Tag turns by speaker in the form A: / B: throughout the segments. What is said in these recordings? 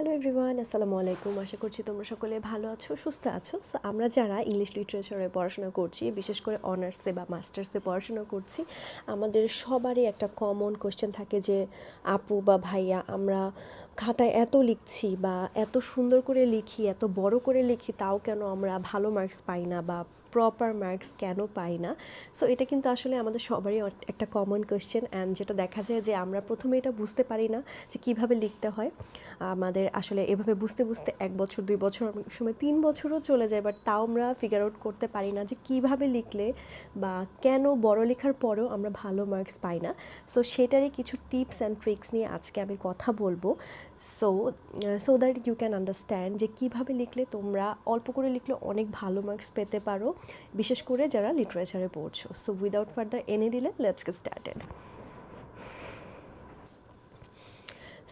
A: Hello everyone আসসালামু আলাইকুম আশা করছি তোমরা সকলে ভালো আছো, সুস্থ আছো। সো আমরা যারা ইংলিশ লিটারেচারে পড়াশোনা করছি, বিশেষ করে অনার্সে বা মাস্টার্সে পড়াশোনা করছি, আমাদের সবারই একটা কমন কোশ্চেন থাকে যে, আপু বা ভাইয়া, আমরা খাতায় এত লিখছি বা এত সুন্দর করে লিখি, এত বড় করে লিখি, তাও কেন আমরা ভালো মার্কস পাই না বা প্রপার মার্কস কেন পাই না? সো এটা কিন্তু আসলে আমাদের সবারই একটা কমন কোয়েশ্চেন অ্যান্ড যেটা দেখা যায় যে আমরা প্রথমে এটা বুঝতে পারি না যে কীভাবে লিখতে হয়। আমাদের আসলে এভাবে বুঝতে বুঝতে এক বছর, দুই বছর সময় তিন বছরও চলে যায় বাট তাও আমরা ফিগার আউট করতে পারি না যে কীভাবে লিখলে বা কেন বড় লেখার পরেও আমরা ভালো মার্কস পাই না। সো সেটারই কিছু টিপস অ্যান্ড ট্রিক্স নিয়ে আজকে আমি কথা বলব। So so that you can understand যে কীভাবে লিখলে তোমরা অল্প করে লিখলে অনেক ভালো মার্কস পেতে পারো। বিশেষ করে যারা লিটারেচারে পড়ছো। সো উইদাউট ফার্দার এনে দিলে let's get started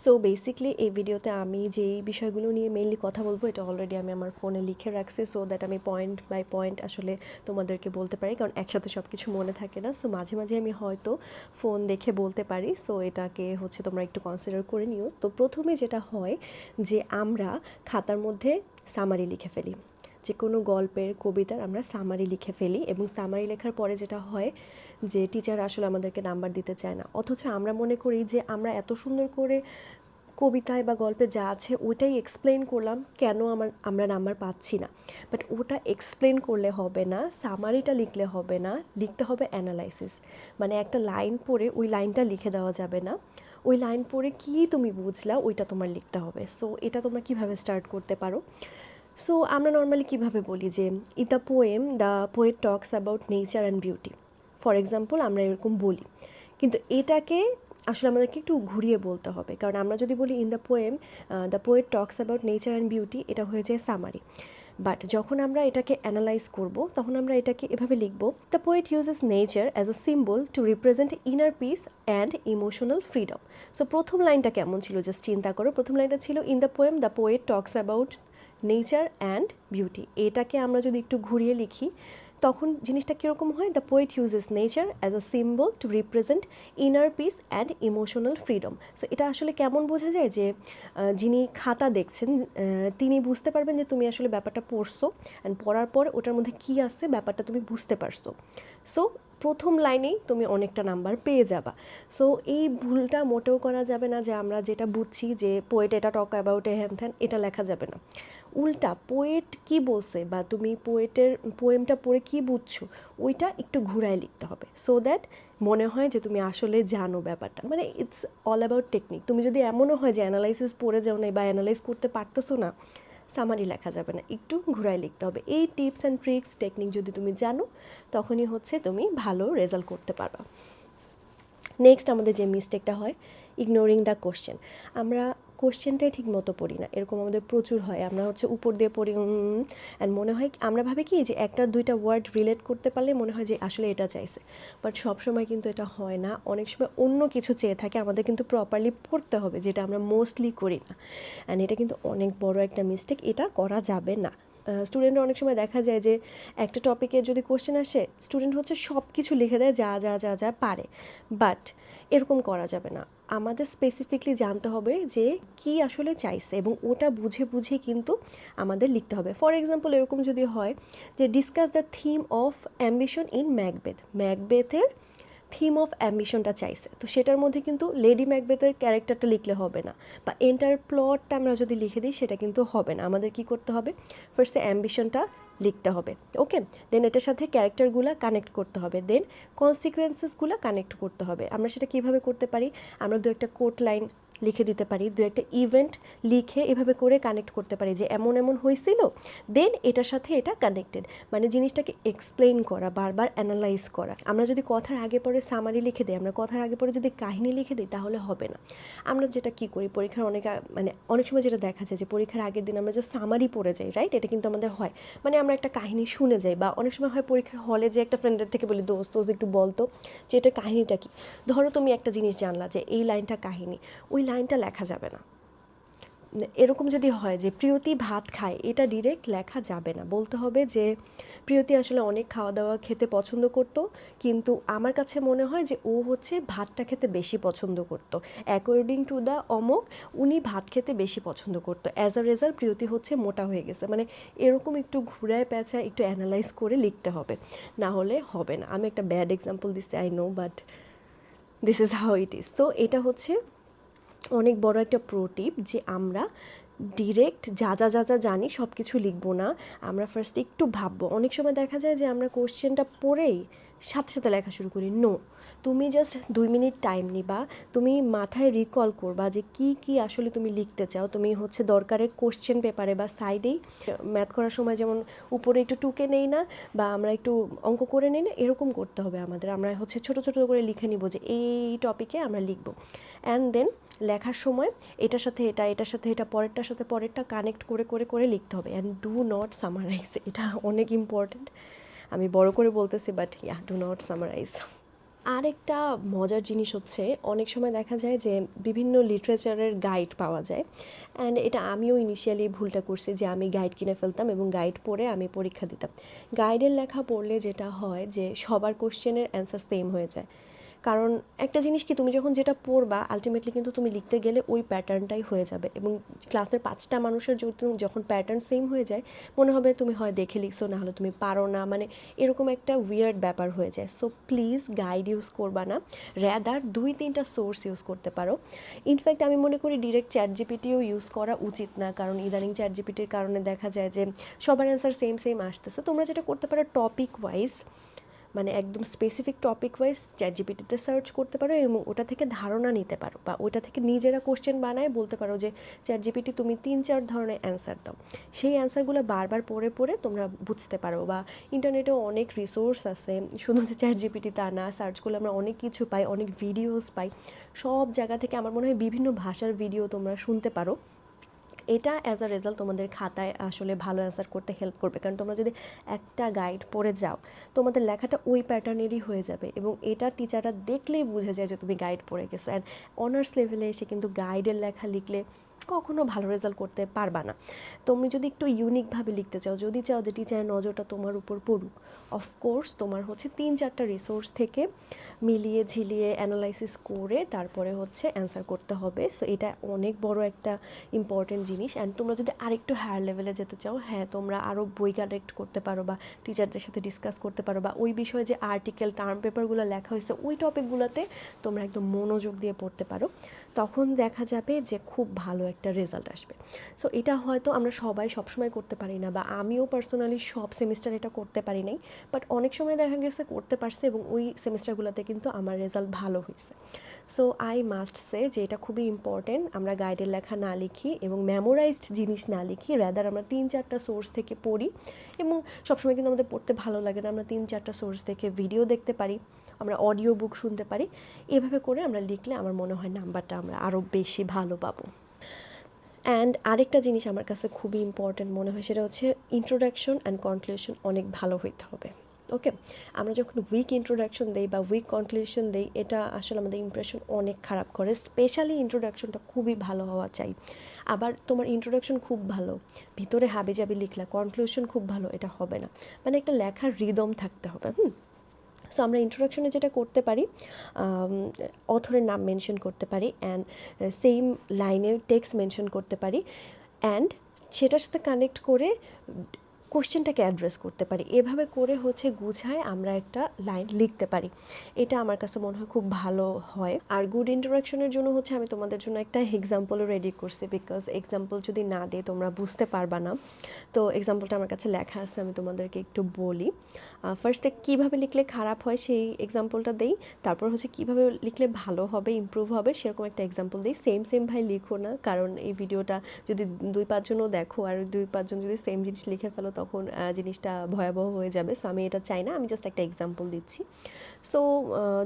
A: so basically এই ভিডিওতে আমি যেই বিষয়গুলো নিয়ে মেইনলি কথা বলব, এটা অলরেডি আমি আমার ফোনে লিখে রাখছি সো দ্যাট আমি পয়েন্ট বাই পয়েন্ট আসলে তোমাদেরকে বলতে পারি, কারণ একসাথে সব কিছু মনে থাকে না। সো মাঝে মাঝে আমি হয়তো ফোন দেখে বলতে পারি সো এটাকে হচ্ছে তোমরা একটু কনসিডার করে নিও। তো প্রথমে যেটা হয় যে, আমরা খাতার মধ্যে সামারি লিখে ফেলি। যে কোনো গল্পের, কবিতার আমরা সামারি লিখে ফেলি এবং সামারি লেখার পরে যেটা হয় যে টিচার আসলে আমাদেরকে নাম্বার দিতে চায় না। অথচ আমরা মনে করি যে, আমরা এত সুন্দর করে কবিতায় বা গল্পে যা আছে ওইটাই এক্সপ্লেন করলাম কেন আমার, আমরা নাম্বার পাচ্ছি না। বাট ওটা এক্সপ্লেন করলে হবে না সামারিটা লিখলে হবে না, লিখতে হবে অ্যানালাইসিস মানে একটা লাইন পড়ে ওই লাইনটা লিখে দেওয়া যাবে না। ওই লাইন পড়ে কী তুমি বুঝলা, ওইটা তোমার লিখতে হবে। সো এটা তোমরা কীভাবে স্টার্ট করতে পারো? সো আমরা নর্মালি কীভাবে বলি যে in the poem the poet talks about nature and beauty for example আমরা এরকম বলি। কিন্তু এটাকে আসলে আমাদেরকে একটু ঘুরিয়ে বলতে হবে। কারণ আমরা যদি বলি in the poem the poet talks about nature and beauty এটা হয়ে যায় সামারি বাট যখন আমরা এটাকে অ্যানালাইজ করব, তখন আমরা এটাকে এভাবে লিখব the poet uses nature as a symbol to represent inner peace and emotional freedom so প্রথম লাইনটা কেমন ছিল? জাস্ট চিন্তা করো। প্রথম লাইনটা ছিল in the poem the poet talks about nature and beauty এটাকে আমরা যদি একটু ঘুরিয়ে লিখি তখন জিনিসটা কীরকম হয়? The poet uses nature as a symbol to represent inner peace and emotional freedom so এটা আসলে কেমন বোঝা যায় যে যিনি খাতা দেখছেন তিনি বুঝতে পারবেন যে তুমি আসলে ব্যাপারটা পড়ছো অ্যান্ড পড়ার পর ওটার মধ্যে কী আছে, ব্যাপারটা তুমি বুঝতে পারছ। সো প্রথম লাইনেই তুমি অনেকটা নাম্বার পেয়ে যাবা। সো এই ভুলটা মোটেও করা যাবে না যে আমরা যেটা বুঝছি যে পোয়েট এটা টক অ্যাবাউট এ হ্যান ত্যান, এটা লেখা যাবে না। উল্টা পোয়েট কি বলছে বা তুমি পোয়েটের পোয়েমটা পড়ে কি বুঝছ, ওইটা একটু ঘুরায় লিখতে হবে। সো দ্যাট মনে হয় যে তুমি আসলে জানো ব্যাপারটা। মানে ইটস অল অ্যাবাউট টেকনিক তুমি যদি এমনও হয় যে অ্যানালাইসিস পড়ে যাও না বা অ্যানালাইজ করতে পারতেছো না সামারি লেখা যাবে না। একটু ঘুরায় লিখতে হবে। এই টিপস অ্যান্ড ট্রিক্স টেকনিক যদি তুমি জানো, তখনই হচ্ছে তুমি ভালো রেজাল্ট করতে পারবা। নেক্সট আমাদের যে মিস্টেকটা হয় ইগনোরিং দ্য কোশ্চেন আমরা কোশ্চেনটাই ঠিক মতো পড়ি না। এরকম আমাদের প্রচুর হয়। আমরা হচ্ছে উপর দিয়ে পড়ি অ্যান্ড মনে হয় আমরা ভাবি কি যে একটা, দুইটা ওয়ার্ড রিলেট করতে পারলে মনে হয় যে আসলে এটা চাইছে। বাট সবসময় কিন্তু এটা হয় না। অনেক সময় অন্য কিছু চেয়ে থাকে। আমাদের কিন্তু প্রপারলি পড়তে হবে, যেটা আমরা মোস্টলি করি না। অ্যান্ড এটা কিন্তু অনেক বড় একটা মিস্টেক এটা করা যাবে না। স্টুডেন্টরা অনেক সময় দেখা যায় যে একটা টপিকের যদি কোশ্চেন আসে স্টুডেন্ট হচ্ছে সব কিছু লিখে দেয় যা যা যা যা পারে। বাট এরকম করা যাবে না। আমাদের স্পেসিফিকলি জানতে হবে যে কি আসলে চাইছে এবং ওটা বুঝে বুঝে কিন্তু আমাদের লিখতে হবে। ফর এক্সাম্পল এরকম যদি হয় যে discuss the theme of ambition in Macbeth ম্যাকবেথের theme of অ্যাম্বিশনটা চাইছে। তো সেটার মধ্যে কিন্তু লেডি ম্যাকবেথের ক্যারেক্টারটা লিখলে হবে না। বা এন্টার প্লটটা আমরা যদি লিখে দিই, সেটা কিন্তু হবে না। আমাদের কি করতে হবে? ফার্স্টে অ্যাম্বিশনটা লিখতে হবে ওকে দেন এটার সাথে ক্যারেক্টারগুলো কানেক্ট করতে হবে। দেন কনসিকুয়েন্সেসগুলো কানেক্ট করতে হবে। আমরা সেটা কীভাবে করতে পারি? আমরা দু একটা কোট লাইন লিখে দিতে পারি, দু একটা ইভেন্ট লিখে এভাবে করে কানেক্ট করতে পারি যে এমন এমন হয়েছিল দেন এটার সাথে এটা কানেক্টেড মানে জিনিসটাকে এক্সপ্লেন করা, বারবার অ্যানালাইজ করা। আমরা যদি কথার আগে পরে সামারি লিখে দিই, আমরা কথার আগে পরে যদি কাহিনী লিখে দিই, তাহলে হবে না। আমরা যেটা কি করি, পরীক্ষার অনেক মানে অনেক সময় যেটা দেখা যায় যে পরীক্ষার আগের দিন আমরা যে সামারি পড়ে যাই রাইট এটা কিন্তু আমাদের হয়। মানে আমরা একটা কাহিনী শুনে যাই বা অনেক সময় হয় পরীক্ষার হলে যে একটা ফ্রেন্ডের থেকে বলি, দোস্ত দোস্ত একটু বলতো যে এটা কাহিনীটা কি? ধরো তুমি একটা জিনিস জানলা যে এই লাইনটা কাহিনী। ওই লাইনটা লেখা যাবে না। এরকম যদি হয় যে প্রিয়তি ভাত খায়, এটা ডিরেক্ট লেখা যাবে না। বলতে হবে যে প্রিয়তি আসলে অনেক খাওয়া দাওয়া খেতে পছন্দ করতো, কিন্তু আমার কাছে মনে হয় যে ও হচ্ছে ভাতটা খেতে বেশি পছন্দ করতো। অ্যাকর্ডিং টু দ্য অমক, উনি ভাত খেতে বেশি পছন্দ করতো। অ্যাজ আ রেজাল্ট প্রিয়তি হচ্ছে মোটা হয়ে গেছে। মানে এরকম একটু ঘুরায় প্যাঁচা একটু অ্যানালাইজ করে লিখতে হবে। না হলে হবে না। আমি একটা ব্যাড এক্সাম্পল দিচ্ছি I know but this is how it is তো এটা হচ্ছে অনেক বড় একটা প্রোটিপ যে আমরা ডিরেক্ট যা যা যা যা জানি সব কিছু লিখব না। আমরা ফার্স্ট একটু ভাববো। অনেক সময় দেখা যায় যে আমরা কোশ্চেনটা পড়েই সাথে সাথে লেখা শুরু করি নো তুমি জাস্ট দুই মিনিট টাইম নিবা, তুমি মাথায় রিকল করবা যে কি কি আসলে তুমি লিখতে চাও। তুমি হচ্ছে দরকারে কোশ্চেন পেপারে বা সাইডেই ম্যাথ করার সময় যেমন উপরে একটু টুকে নেই না বা আমরা একটু অঙ্ক করে নেই না, এরকম করতে হবে আমাদের। আমরা হচ্ছে ছোট ছোট করে লিখে নিব যে এই টপিকে আমরা লিখব। অ্যান্ড দেন লেখার সময় এটার সাথে এটা, এটার সাথে এটা, পরেরটার সাথে পরেরটা কানেক্ট করে করে করে লিখতে হবে। অ্যান্ড ডু নট সামারাইজ এটা অনেক ইম্পর্ট্যান্ট আমি বড় করে বলতেছি but yeah do not summarise আরেকটা মজার জিনিস হচ্ছে, অনেক সময় দেখা যায় যে বিভিন্ন লিটারেচারের গাইড পাওয়া যায়। অ্যান্ড এটা আমিও ইনিশিয়ালি ভুলটা করছি যে আমি গাইড কিনে ফেলতাম এবং গাইড পড়ে আমি পরীক্ষা দিতাম। গাইডের লেখা পড়লে যেটা হয় যে সবার কোশ্চেনের অ্যান্সার সেম হয়ে যায়। কারণ একটা জিনিস কি, তুমি যখন যেটা পড়বা আলটিমেটলি কিন্তু তুমি লিখতে গেলে ওই প্যাটার্নটাই হয়ে যাবে। এবং ক্লাসের পাঁচটা মানুষের যদি যখন প্যাটার্ন সেম হয়ে যায়, মনে হবে তুমি হয় দেখে লিখছো, না হলে তুমি পারো না মানে এরকম একটা উইয়ার্ড ব্যাপার হয়ে যায়। সো প্লিজ গাইড ইউজ করবা না র্যাদার দুই তিনটা সোর্স ইউজ করতে পারো। ইনফ্যাক্ট আমি মনে করি ডিরেক্ট চ্যাট জিপিটিও ইউজ করা উচিত না, কারণ ইদানিং চ্যাট জিপিটির কারণে দেখা যায় যে সবার অ্যান্সার সেম সেম আসতেছে। তোমরা যেটা করতে পারো টপিক ওয়াইজ মানে একদম স্পেসিফিক টপিক ওয়াইজ চ্যাট জিপিটিতে সার্চ করতে পারো এবং ওটা থেকে ধারণা নিতে পারো বা ওটা থেকে নিজেরা কোশ্চেন বানায় বলতে পারো যে চ্যাট জিপিটি তুমি তিন চার ধরনের অ্যান্সার দাও। সেই অ্যান্সারগুলো বারবার পড়ে পড়ে তোমরা বুঝতে পারো বা ইন্টারনেটেও অনেক রিসোর্স আছে। শুধু যে চ্যাট জিপিটি তা না সার্চ করলে আমরা অনেক কিছু পাই, অনেক ভিডিওস পাই। সব জায়গা থেকে আমার মনে হয় বিভিন্ন ভাষার ভিডিও তোমরা শুনতে পারো। এটা অ্যাজ আ রেজাল্ট তোমাদের খাতায় আসলে ভালো অ্যান্সার করতে হেল্প করবে। কারণ তোমরা যদি একটা গাইড পড়ে যাও, তোমাদের লেখাটা ওই প্যাটার্নেরই হয়ে যাবে এবং এটা টিচাররা দেখলেই বুঝে যায় যে তুমি গাইড পড়ে গেছো। অ্যান্ড অনার্স লেভেলে এসে কিন্তু গাইডের লেখা লিখলে কখনো ভালো রেজাল্ট করতে পারবা না। তুমি যদি একটু ইউনিকভাবে লিখতে চাও, যদি চাও যে টিচারের নজরটা তোমার উপর পড়ুক অফকোর্স তোমার হচ্ছে তিন চারটা রিসোর্স থেকে মিলিয়ে ঝিলিয়ে অ্যানালাইসিস করে তারপরে হচ্ছে অ্যান্সার করতে হবে। সো এটা অনেক বড় একটা ইম্পর্টেন্ট জিনিস। অ্যান্ড তোমরা যদি আরেকটু হায়ার লেভেলে যেতে চাও হ্যাঁ তোমরা আরও বই কালেক্ট করতে পারো বা টিচারদের সাথে ডিসকাস করতে পারো বা ওই বিষয়ে যে আর্টিকেল টার্ম পেপারগুলো লেখা হয়েছে, ওই টপিকগুলোতে তোমরা একদম মনোযোগ দিয়ে পড়তে পারো। তখন দেখা যাবে যে খুব ভালো একটা রেজাল্ট আসবে। সো এটা হয়তো আমরা সবাই সবসময় করতে পারি না বা আমিও পার্সোনালি সব সেমিস্টার এটা করতে পারি নাই। বাট অনেক সময় দেখা গেছে করতে পারছে এবং ওই সেমিস্টারগুলোতে কিন্তু আমার রেজাল্ট ভালো হয়েছে। সো আই মাস্ট সে যে এটা খুবই ইম্পর্টেন্ট আমরা গাইডের লেখা না লিখি এবং মেমোরাইজড জিনিস না লিখি র্যাদার আমরা তিন চারটা সোর্স থেকে পড়ি এবং সবসময় কিন্তু আমাদের পড়তে ভালো লাগে না। আমরা তিন চারটা সোর্স থেকে ভিডিও দেখতে পারি, আমরা অডিও বুক শুনতে পারি, এভাবে করে আমরা লিখলে আমার মনে হয় নাম্বারটা আমরা আরও বেশি ভালো পাবো। অ্যান্ড আরেকটা জিনিস আমার কাছে খুবই ইম্পর্ট্যান্ট মনে হয়, সেটা হচ্ছে ইন্ট্রোডাকশন অ্যান্ড কনক্লুশন অনেক ভালো হইতে হবে। ওকে আমরা যখন উইক ইন্ট্রোডাকশন দেই বা উইক কনক্লুশন দেই, এটা আসলে আমাদের ইমপ্রেশন অনেক খারাপ করে। স্পেশালি ইন্ট্রোডাকশনটা খুবই ভালো হওয়া চাই। আবার তোমার ইন্ট্রোডাকশন খুব ভালো, ভিতরে হাবি জাবি লিখলা কনক্লুশন খুব ভালো, এটা হবে না। মানে একটা লেখার রিদম থাকতে হবে, হুম? সো আমরা ইন্ট্রোডাকশনে যেটা করতে পারি অথরের নাম মেনশন করতে পারি অ্যান্ড সেম লাইনে টেক্সট মেনশন করতে পারি অ্যান্ড সেটার সাথে কানেক্ট করে কোশ্চেনটাকে অ্যাড্রেস করতে পারি। এভাবে করে হচ্ছে গুছায় আমরা একটা লাইন লিখতে পারি। এটা আমার কাছে মনে হয় খুব ভালো হয়। আর গুড ইন্টারাকশনের জন্য হচ্ছে আমি তোমাদের জন্য একটা এক্সাম্পলও রেডি করছি বিকজ এক্সাম্পল যদি না দিই তোমরা বুঝতে পারবা না। তো এক্সাম্পলটা আমার কাছে লেখা আছে, আমি তোমাদেরকে একটু বলি। ফার্স্টে কীভাবে লিখলে খারাপ হয় সেই এক্সাম্পলটা দেই। তারপর হচ্ছে কীভাবে লিখলে ভালো হবে ইম্প্রুভ হবে সেরকম একটা এক্সাম্পল দিই। সেম সেম ভাই লিখো না, কারণ এই ভিডিওটা যদি দুই পাঁচজনও দেখো আর দুই পাঁচজন যদি সেম জিনিস লিখে ফেলো তখন জিনিসটা ভয়াবহ হয়ে যাবে। সো আমি এটা চাই না, আমি জাস্ট একটা এক্সাম্পল দিচ্ছি। সো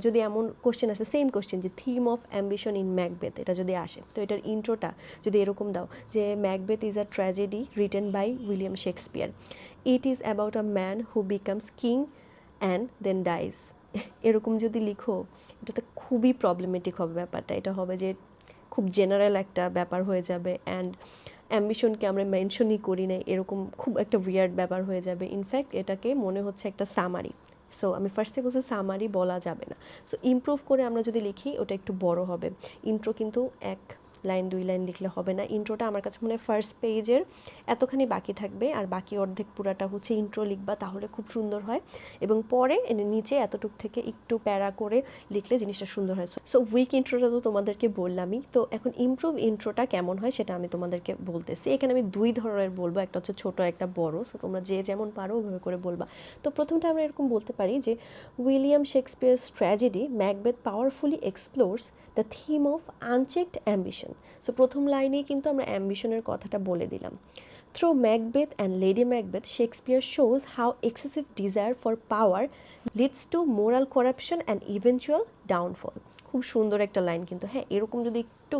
A: যদি এমন কোশ্চেন আসে সেম কোশ্চেন যে theme of ambition in Macbeth এটা যদি আসে, তো এটার ইন্ট্রোটা যদি এরকম দাও যে Macbeth is a tragedy written by William Shakespeare it is about a man who becomes king and then dies এরকম যদি লিখো, এটাতে খুবই প্রবলেমেটিক হবে ব্যাপারটা। এটা হবে যে খুব জেনারেল একটা ব্যাপার হয়ে যাবে অ্যান্ড অ্যাম্বিশনকে আমরা মেনশনই করি না এরকম খুব একটা উইয়ার্ড ব্যাপার হয়ে যাবে। ইনফ্যাক্ট এটাকে মনে হচ্ছে একটা সামারি সো আমি ফার্স্ট ফার্স্টে বলছি সামারি বলা যাবে না। সো ইমপ্রুভ করে আমরা যদি লিখি, ওটা একটু বড় হবে। ইন্ট্রো কিন্তু এক লাইন দুই লাইন লিখলে হবে না। ইন্ট্রোটা আমার কাছে মনে হয় ফার্স্ট পেজের এতখানি বাকি থাকবে আর বাকি অর্ধেক পুরাটা হচ্ছে ইন্ট্রো লিখবা তাহলে খুব সুন্দর হয়। এবং পরে নিচে এতটুক থেকে একটু প্যারা করে লিখলে জিনিসটা সুন্দর হয়। সো উইক ইন্ট্রোটা তো তোমাদেরকে বললামই। তো এখন ইমপ্রুভ ইন্ট্রোটা কেমন হয় সেটা আমি তোমাদেরকে বলতেছি। এখানে আমি দুই ধরনের বলব, একটা হচ্ছে ছোট, একটা বড়। সো তোমরা যে যেমন পারো ওভাবে করে বলবা। তো প্রথমটা আমরা এরকম বলতে পারি যে William Shakespeare's tragedy Macbeth powerfully explores the theme of unchecked ambition so প্রথম লাইনেই কিন্তু আমরা অ্যাম্বিশনের কথাটা বলে দিলাম। Through Macbeth and lady Macbeth Shakespeare shows how excessive desire for power leads to moral corruption and eventual downfall খুব সুন্দর একটা লাইন কিন্তু। হ্যাঁ এরকম যদি একটু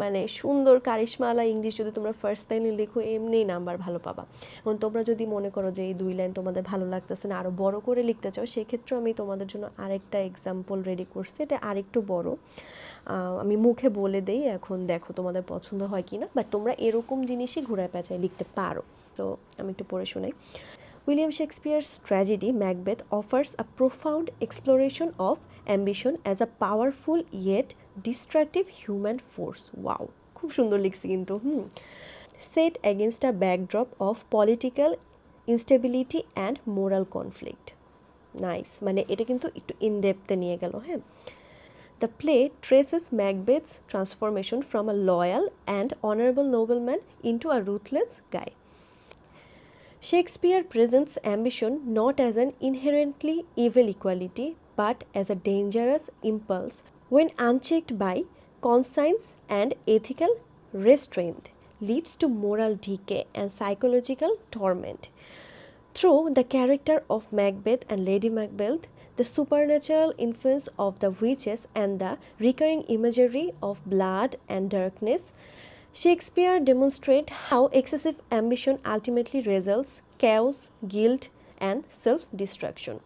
A: মানে সুন্দর কারিশমালা ইংলিশ যদি তোমরা ফার্স্ট লাইনে লেখো এমনিই নাম্বার ভালো পাবা। এবং তোমরা যদি মনে করো যে এই দুই লাইন তোমাদের ভালো লাগতেছে না আরও বড় করে লিখতে চাও, সেক্ষেত্রেও আমি তোমাদের জন্য আরেকটা এক্সাম্পল রেডি করছি। এটা আরেকটু বড়। আমি মুখে বলে দেই এখন দেখো তোমাদের পছন্দ হয় কি না বাট তোমরা এরকম জিনিসই ঘুরায় পেঁচায় লিখতে পারো। তো আমি একটু পড়ে শোনাই। William Shakespeare's tragedy Macbeth offers a profound exploration of ambition as a powerful yet destructive human force. Wow, খুব সুন্দর লিখছি কিন্তু হুম। Set against a backdrop of political instability and moral conflict. Nice মানে এটা কিন্তু একটু ইনডেপথে নিয়ে গেল হ্যাঁ। The play traces Macbeth's transformation from a loyal and honorable nobleman into a ruthless guy. Shakespeare presents ambition not as an inherently evil equality but as a dangerous impulse when unchecked by conscience and ethical restraint leads to moral decay and psychological torment. Through the character of Macbeth and Lady Macbeth, the supernatural influence of the witches and the recurring imagery of blood and darkness, Shakespeare demonstrates how excessive ambition ultimately results chaos, guilt, and self-destruction.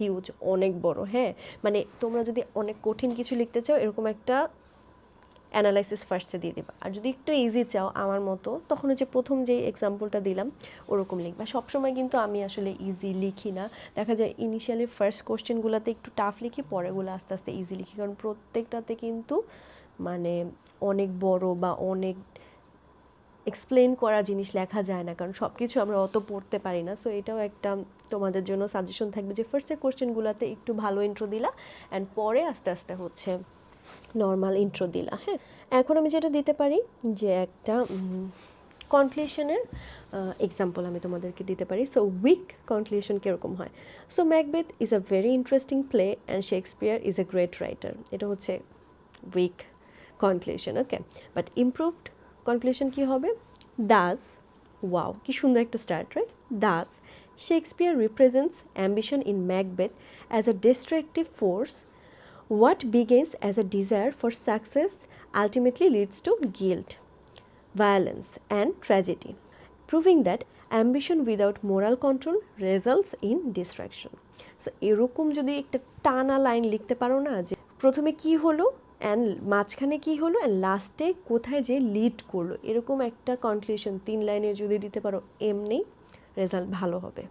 A: Huge অনেক বড় হ্যাঁ মানে তোমরা যদি অনেক কঠিন কিছু লিখতে চাও এরকম একটা অ্যানালাইসিস ফার্স্টে দিয়ে দেবা। আর যদি একটু ইজি চাও আমার মতো, তখন হচ্ছে প্রথম যে এক্সাম্পলটা দিলাম, ওরকম লিখবা। সবসময় কিন্তু আমি আসলে ইজি লিখি না। দেখা যায় ইনিশিয়ালি ফার্স্ট কোশ্চেনগুলোতে একটু টাফ লিখি পরেগুলো আস্তে আস্তে ইজি লিখি। কারণ প্রত্যেকটাতে কিন্তু মানে অনেক বড় বা অনেক এক্সপ্লেন করা জিনিস লেখা যায় না। কারণ সব কিছু আমরা অত পড়তে পারি না। সো এটাও একটা তোমাদের জন্য সাজেশন থাকবে যে ফার্স্টের কোশ্চেনগুলোতে একটু ভালো ইন্ট্রো দিলা অ্যান্ড পরে আস্তে আস্তে হচ্ছে নর্মাল ইন্ট্রো দিলা হ্যাঁ? এখন আমি যেটা দিতে পারি যে একটা কনক্লুশনের এক্সাম্পল আমি তোমাদেরকে দিতে পারি। সো উইক কনক্লুশন কীরকম হয়? So Macbeth is a very interesting play and Shakespeare is a great writer এটা হচ্ছে weak conclusion okay but improved conclusion কী হবে? দাস ওয়াও কি সুন্দর একটা start right thus Shakespeare represents ambition in Macbeth as a destructive force What begins as a desire for success ultimately leads to guilt, violence, and tragedy, proving that ambition without moral control results in destruction. So এরকম যদি একটা টানা line লিখতে পারো না যে প্রথমে কি হলো অ্যান্ড মাঝখানে কি হলো অ্যান্ড লাস্টে কোথায় যে লিড করল এরকম একটা কনক্লুশন তিন লাইনে যদি দিতে পারো এমনি রেজাল্ট ভালো হবে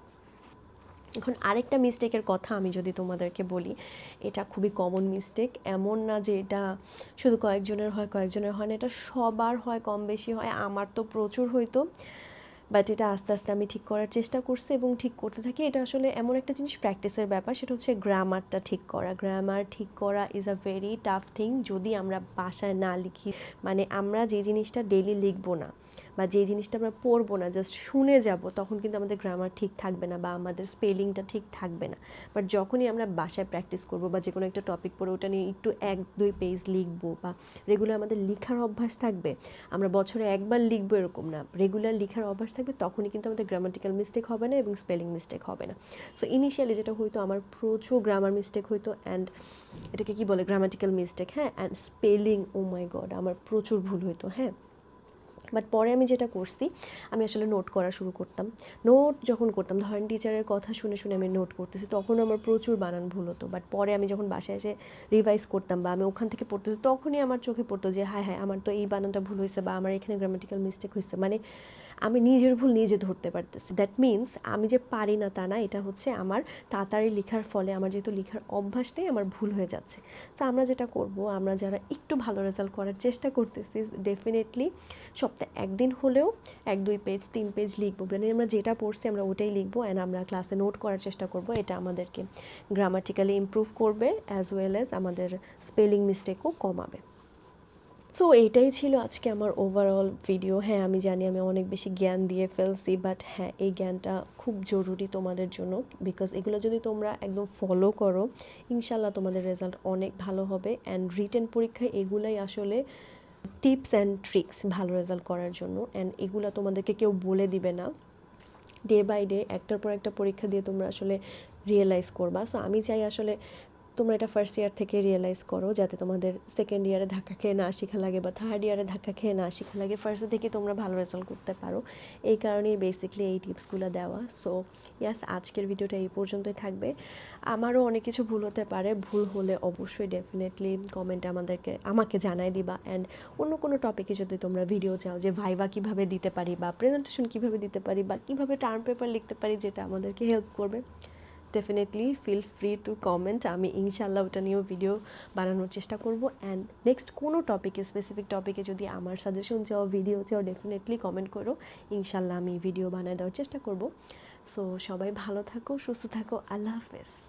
A: এখন আরেকটা মিস্টেকের কথা আমি যদি তোমাদেরকে বলি, এটা খুবই কমন মিস্টেক এমন না যে এটা শুধু কয়েকজনের হয় কয়েকজনের হয় না, এটা সবার হয়, কম বেশি হয়, আমার তো প্রচুর হইতো বাট এটা আস্তে আস্তে আমি ঠিক করার চেষ্টা করছি এবং ঠিক করতে থাকি। এটা আসলে এমন একটা জিনিস প্র্যাকটিসের ব্যাপার, সেটা হচ্ছে গ্রামারটা ঠিক করা। গ্রামার ঠিক করা is a very tough thing যদি আমরা বাসায় না লিখি মানে আমরা যে জিনিসটা ডেলি লিখব না বা যে জিনিসটা আমরা পড়ব না জাস্ট শুনে যাব, তখন কিন্তু আমাদের গ্রামার ঠিক থাকবে না বা আমাদের স্পেলিংটা ঠিক থাকবে না। বাট যখনই আমরা বাসায় প্র্যাকটিস করব বা যে কোনো একটা টপিক পড়ে, ওটা নিয়ে একটু এক, দুই পেজ লিখব বা রেগুলার আমাদের লেখার অভ্যাস থাকবে, আমরা বছরে একবার লিখব এরকম না। রেগুলার লেখার অভ্যাস থাকবে, তখনই কিন্তু আমাদের গ্রামাটিক্যাল মিস্টেক হবে না এবং স্পেলিং মিস্টেক হবে না। সো ইনিশিয়ালি যেটা হয়তো আমার প্রচুর গ্রামার মিস্টেক হইতো অ্যান্ড এটাকে কি বলে? গ্রামাটিক্যাল মিস্টেক হ্যাঁ? And spelling oh my god আমার প্রচুর ভুল হইতো হ্যাঁ? বাট পরে আমি যেটা করছি, আমি আসলে নোট করা শুরু করতাম। নোট যখন করতাম, ধরেন টিচারের কথা শুনে শুনে আমি নোট করতেছি, তখন আমার প্রচুর বানান ভুল হতো। বাট পরে আমি যখন বাসায় এসে রিভাইজ করতাম বা আমি ওখান থেকে পড়তেছি, তখনই আমার চোখে পড়তো যে হ্যাঁ হ্যাঁ আমার তো এই বানানটা ভুল হয়েছে বা আমার এখানে গ্রামাটিক্যাল মিস্টেক হয়েছে। মানে আমি নিজের ভুল নিজে ধরতে পারতেছি। দ্যাট মিন্স আমি যে পারি না তা না, এটা হচ্ছে আমার তাড়াতাড়ি লেখার ফলে আমার যেহেতু লেখার অভ্যাস নেই, আমার ভুল হয়ে যাচ্ছে। তো আমরা যেটা করব, আমরা যারা একটু ভালো রেজাল্ট করার চেষ্টা করতেছি ডেফিনেটলি সপ্তাহে একদিন হলেও এক, দুই পেজ তিন পেজ লিখব। মানে আমরা যেটা পড়ছি আমরা ওটাই লিখব অ্যান্ড আমরা ক্লাসে নোট করার চেষ্টা করব। এটা আমাদেরকে গ্রামাটিক্যালি ইমপ্রুভ করবে অ্যাজ ওয়েল অ্যাজ আমাদের স্পেলিং মিস্টেকও কমাবে। সো এটাই ছিল আজকে আমার ওভারঅল ভিডিও হ্যাঁ আমি জানি আমি অনেক বেশি জ্ঞান দিয়ে ফেলছি বাট হ্যাঁ এই জ্ঞানটা খুব জরুরি তোমাদের জন্য বিকজ এগুলো যদি তোমরা একদম ফলো করো ইনশাল্লাহ তোমাদের রেজাল্ট অনেক ভালো হবে অ্যান্ড রিটেন পরীক্ষায় এগুলাই আসলে টিপস অ্যান্ড ট্রিক্স ভালো রেজাল্ট করার জন্য অ্যান্ড এগুলো তোমাদেরকে কেউ বলে দিবে না। ডে বাই ডে একটার পর একটা পরীক্ষা দিয়ে তোমরা আসলে রিয়েলাইজ করবা। সো আমি চাই আসলে তোমরা এটা ফার্স্ট ইয়ার থেকে রিয়েলাইজ করো যাতে তোমাদের সেকেন্ড ইয়ারে ধাক্কা খেয়ে না শেখা লাগে বা থার্ড ইয়ারে ধাক্কা খেয়ে না শেখা লাগে। ফার্স্ট থেকে তোমরা ভালো রেজাল্ট করতে পারো। এই কারণেই বেসিকলি এই টিপসগুলো দেওয়া। সো ইয়াস আজকের ভিডিওটা এই পর্যন্তই থাকবে। আমারও অনেক কিছু ভুল হতে পারে। ভুল হলে অবশ্যই ডেফিনেটলি কমেন্টে আমাদেরকে, আমাকে জানাই দিবা। অ্যান্ড অন্য কোনো টপিকে যদি তোমরা ভিডিও চাও যে ভাইবা কীভাবে দিতে পারি বা প্রেজেন্টেশন কীভাবে দিতে পারি বা কীভাবে টার্ম পেপার লিখতে পারি যেটা আমাদেরকে হেল্প করবে definitely feel free to comment আমি ইনশাল্লাহ ওটা নিয়েও ভিডিও বানানোর চেষ্টা করব। অ্যান্ড নেক্সট কোনো টপিকে স্পেসিফিক টপিকে যদি আমার সাজেশন চাও ভিডিও চাও ডেফিনেটলি কমেন্ট করো। ইনশাল্লাহ আমি ভিডিও বানিয়ে দেওয়ার চেষ্টা করব। সো সবাই ভালো থাকো, সুস্থ থাকো। আল্লাহ হাফেজ।